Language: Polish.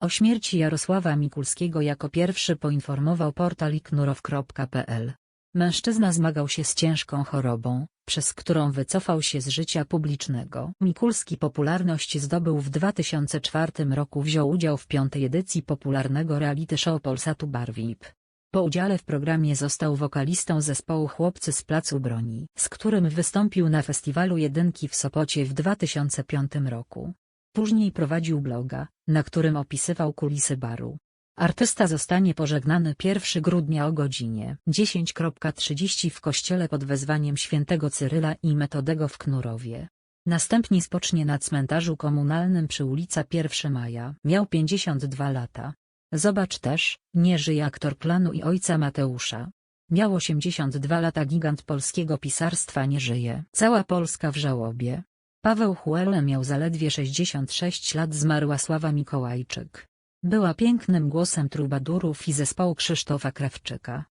O śmierci Jarosława Mikulskiego jako pierwszy poinformował portal iknurow.pl. Mężczyzna zmagał się z ciężką chorobą, przez którą wycofał się z życia publicznego. Mikulski popularność zdobył w 2004 roku wziął udział w piątej edycji popularnego reality show Polsatu Bar VIP. Po udziale w programie został wokalistą zespołu Chłopcy z Placu Broni, z którym wystąpił na festiwalu Jedynki w Sopocie w 2005 roku. Później prowadził bloga, na którym opisywał kulisy baru. Artysta zostanie pożegnany 1 grudnia o godzinie 10.30 w kościele pod wezwaniem świętego Cyryla i Metodego w Knurowie. Następnie spocznie na cmentarzu komunalnym przy ulica 1 Maja. Miał 52 lata. Zobacz też, nie żyje aktor klanu i ojca Mateusza. Miał 82 lata gigant polskiego pisarstwa nie żyje. Cała Polska w żałobie. Paweł Huele miał zaledwie 66 lat zmarła Sława Mikołajczyk. Była pięknym głosem trubadurów i zespołu Krzysztofa Krawczyka.